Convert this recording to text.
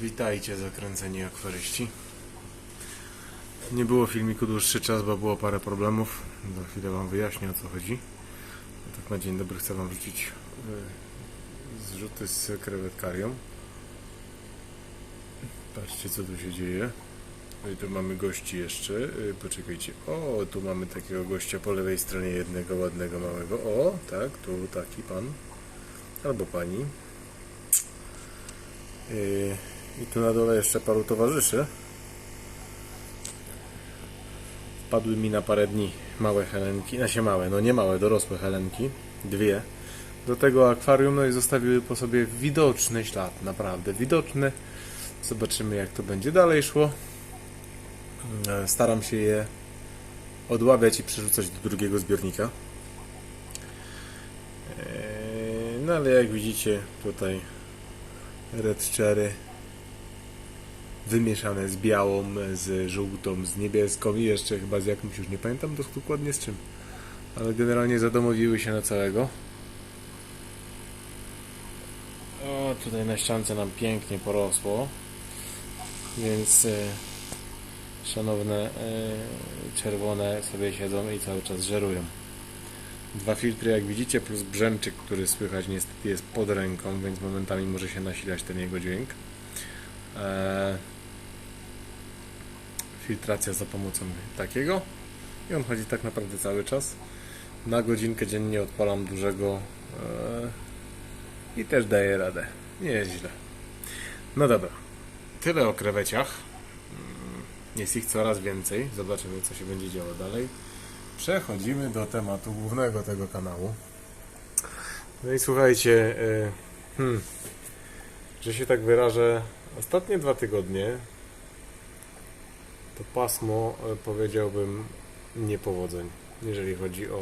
Witajcie zakręceni akwaryści. Nie było filmiku dłuższy czas, bo było parę problemów. Za chwilę Wam wyjaśnię o co chodzi. A tak na dzień dobry chcę Wam rzucić y, zrzuty z krewetkarią. Patrzcie co tu się dzieje. No I tu mamy gości jeszcze. Y, Poczekajcie. O, tu mamy takiego gościa po lewej stronie jednego ładnego małego. O, tak, tu taki pan. Albo pani. Yy, I tu na dole jeszcze paru towarzyszy. Padły mi na parę dni małe helenki, znaczy małe, no nie małe, dorosłe helenki, dwie. Do tego akwarium, no i zostawiły po sobie widoczny ślad, naprawdę widoczny. Zobaczymy jak to będzie dalej szło. Yy, Staram się je odławiać i przerzucać do drugiego zbiornika. Yy, No ale jak widzicie tutaj red cherry wymieszane z białą, z żółtą, z niebieską i jeszcze chyba z jakimś, już nie pamiętam dokładnie z czym. Ale generalnie zadomowiły się na całego. O, tutaj na ściance nam pięknie porosło. Więc e, szanowne e, czerwone sobie siedzą i cały czas żerują. Dwa filtry jak widzicie plus brzęczyk, który słychać niestety jest pod ręką, więc momentami może się nasilać ten jego dźwięk. Eee, filtracja za pomocą takiego i on chodzi tak naprawdę cały czas. Na godzinkę dziennie odpalam dużego eee, i też daje radę. Nie jest źle. No dobra, tyle o kreweciach. Mm, Jest ich coraz więcej. Zobaczymy co się będzie działo dalej. Przechodzimy do tematu głównego tego kanału. No i słuchajcie, e, hmm, że się tak wyrażę, ostatnie dwa tygodnie to pasmo, e, powiedziałbym, niepowodzeń, jeżeli chodzi o